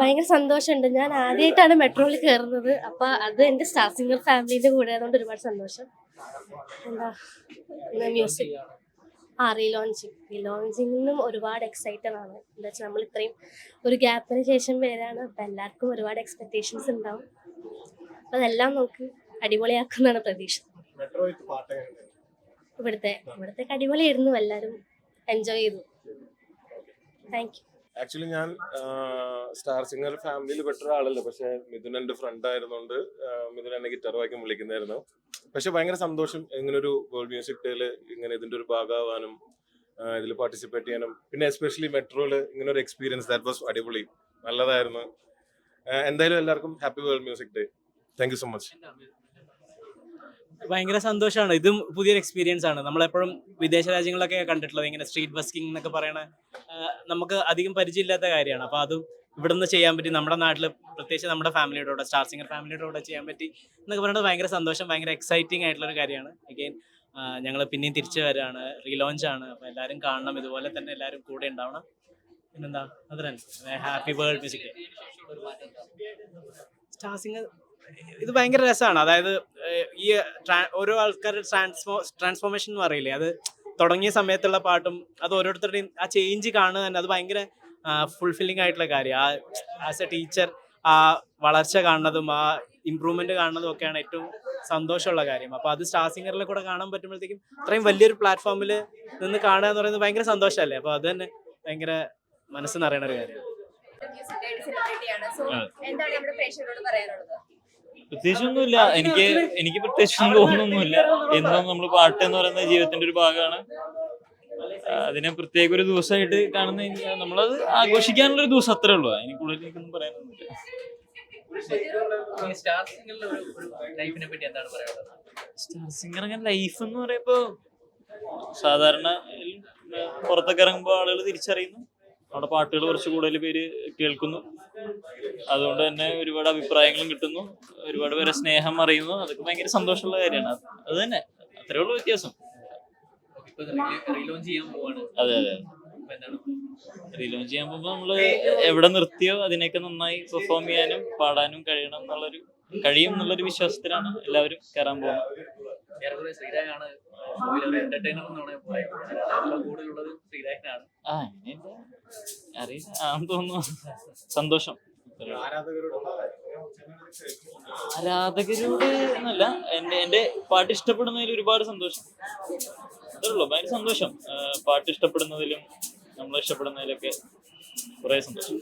ഭയങ്കര സന്തോഷമുണ്ട്. ഞാൻ ആദ്യമായിട്ടാണ് മെട്രോയിൽ കയറുന്നത് അപ്പൊ അത് എന്റെ സ്റ്റാർ സിംഗർ ഫാമിലിന്റെ കൂടെ ആയതുകൊണ്ട് ഒരുപാട് സന്തോഷം. എന്താ മ്യൂസിക്? ആ റീലോഞ്ചിങ് റീലോഞ്ചിങ്ങിനും ഒരുപാട് എക്സൈറ്റഡ് ആണ്. എന്താ വെച്ചാൽ നമ്മൾ ഇത്രയും ഒരു ഗ്യാപ്പിന് ശേഷം വരാണ്. അപ്പം എല്ലാവർക്കും ഒരുപാട് എക്സ്പെക്റ്റേഷൻസ് ഉണ്ടാവും. അപ്പം അതെല്ലാം നമുക്ക് അടിപൊളിയാക്കുന്നതാണ് പ്രതീക്ഷ? ഇവിടുത്തെ ഇവിടുത്തെ അടിപൊളിയായിരുന്നു. എല്ലാവരും എൻജോയ് ചെയ്തു. താങ്ക് യു ആക്ച്വലി ഞാൻ സ്റ്റാർ സിംഗർ ഫാമിലിയിൽ പെട്ട ഒരാളല്ല. പക്ഷെ മിഥുൻ എന്റെ ഫ്രണ്ട് ആയിരുന്നോണ്ട് മിഥുൻ എന്നെ ഗിറ്റാർ വായിക്കാൻ വിളിക്കുന്നതായിരുന്നു പക്ഷെ ഭയങ്കര സന്തോഷം ഇങ്ങനെ ഒരു വേൾഡ് മ്യൂസിക് ഡേയിൽ ഇങ്ങനെ ഇതിന്റെ ഒരു ഭാഗമാവാനും ഇതിൽ പാർട്ടിസിപ്പേറ്റ് ചെയ്യാനും. പിന്നെ എസ്പെഷ്യലി മെട്രോയിൽ ഇങ്ങനെ ഒരു എക്സ്പീരിയൻസ് ദാറ്റ് വാസ് അടിപൊളി. നല്ലതായിരുന്നു. എന്തായാലും എല്ലാവർക്കും happy world music day thank you so much ഭയങ്കര സന്തോഷമാണ്. ഇതും പുതിയൊരു എക്സ്പീരിയൻസ് ആണ്. നമ്മളെപ്പോഴും വിദേശ രാജ്യങ്ങളിലൊക്കെ കണ്ടിട്ടുള്ളത് ഇങ്ങനെ സ്ട്രീറ്റ് ബസ്കിംഗ് എന്നൊക്കെ പറയണ നമുക്ക് അധികം പരിചയമില്ലാത്ത കാര്യമാണ്. അപ്പോൾ അതും ഇവിടെ നിന്ന് ചെയ്യാൻ പറ്റി നമ്മുടെ നാട്ടിൽ പ്രത്യേകിച്ച് നമ്മുടെ ഫാമിലിയുടെ കൂടെ സ്റ്റാർ സിംഗർ ഫാമിലിയുടെ കൂടെ ചെയ്യാൻ പറ്റി എന്നൊക്കെ പറയുന്നത് ഭയങ്കര സന്തോഷം ഭയങ്കര എക്സൈറ്റിംഗ് ആയിട്ടുള്ള ഒരു കാര്യമാണ് അഗെയിൻ ഞങ്ങൾ പിന്നെയും തിരിച്ചു വരാണ്. റീലോഞ്ച് ആണ്. അപ്പോൾ എല്ലാവരും കാണണം. ഇതുപോലെ തന്നെ എല്ലാവരും കൂടെ ഉണ്ടാവണം. പിന്നെന്താ? അത് തന്നെ happy world music star singer ഇത് ഭയങ്കര രസമാണ്. അതായത് ഈ ഓരോ ആൾക്കാരുടെ ട്രാൻസ്ഫോ ട്രാൻസ്ഫോർമേഷൻ എന്ന് പറയില്ലേ അത് തുടങ്ങിയ സമയത്തുള്ള പാട്ടും അത് ഓരോരുത്തരുടെയും ആ ചേഞ്ച് കാണുക തന്നെ അത് ഭയങ്കര ഫുൾഫില്ലിംഗ് ആയിട്ടുള്ള കാര്യം. ആ ആസ് എ ടീച്ചർ ആ വളർച്ച കാണുന്നതും ആ ഇമ്പ്രൂവ്മെന്റ് കാണുന്നതും ഒക്കെയാണ് ഏറ്റവും സന്തോഷമുള്ള കാര്യം. അപ്പോൾ അത് സ്റ്റാർ സിംഗറിലെ കൂടെ കാണാൻ പറ്റുമ്പോഴത്തേക്കും അത്രയും വലിയൊരു പ്ലാറ്റ്ഫോമിൽ നിന്ന് കാണുക എന്ന് പറയുന്നത് ഭയങ്കര സന്തോഷമല്ലേ? അപ്പോൾ അത് തന്നെ ഭയങ്കര മനസ്സ് നിറയണ ഒരു കാര്യം. എന്താണ് നമ്മുടെ പ്രേക്ഷകരോട് പറയാനുള്ളത്? പ്രത്യേകിച്ചൊന്നുമില്ല. എനിക്ക് എനിക്ക് പ്രത്യേകിച്ചൊന്നും തോന്നുന്നൊന്നുമില്ല എന്നും നമ്മൾ പാട്ട് എന്ന് പറയുന്ന ജീവിതത്തിന്റെ ഒരു ഭാഗമാണ്. അതിനെ പ്രത്യേക ഒരു ദിവസമായിട്ട് കാണുന്ന നമ്മളത് ആഘോഷിക്കാനുള്ള ഒരു ദിവസം അത്രേ ഉള്ളൂ. അതിന് കൂടുതൽ എനിക്കൊന്നും പറയാനൊന്നുമില്ല. സ്റ്റാർ സിംഗർ അങ്ങനെ ലൈഫ് എന്ന് പറയുമ്പോ സാധാരണ പുറത്തൊക്കെ ഇറങ്ങുമ്പോൾ ആളുകൾ തിരിച്ചറിയുന്നു. അവിടെ പാട്ടുകൾ കുറച്ച് കൂടുതൽ പേര് കേൾക്കുന്നു. അതുകൊണ്ട് തന്നെ ഒരുപാട് അഭിപ്രായങ്ങളും കിട്ടുന്നു. ഒരുപാട് പേരെ സ്നേഹം അറിയുന്നു. അതൊക്കെ ഭയങ്കര സന്തോഷമുള്ള കാര്യമാണ്. അത് തന്നെ. അത്രേ ഉള്ളൂ വ്യത്യാസം. അതെ അതെ റീലോഞ്ച് ചെയ്യാൻ പോകുമ്പോൾ നമ്മൾ എവിടെ നിർത്തിയോ അതിനൊക്കെ നന്നായി പെർഫോം ചെയ്യാനും പാടാനും കഴിയണം എന്നുള്ളൊരു കഴിയും എന്നുള്ളൊരു വിശ്വാസത്തിലാണ് എല്ലാവരും കയറാൻ പോകുന്നത്. ആ അറിയില്ല. ആണെന്ന് തോന്നുന്നു. സന്തോഷം. ആരാധകരോട് എന്നല്ല എന്റെ എന്റെ പാട്ട് ഇഷ്ടപ്പെടുന്നതിൽ ഒരുപാട് സന്തോഷം. അതേ ഉള്ളൂ ഭയങ്കര സന്തോഷം. പാട്ട് ഇഷ്ടപ്പെടുന്നതിലും നമ്മൾ ഇഷ്ടപ്പെടുന്നതിലൊക്കെ കുറെ സന്തോഷം.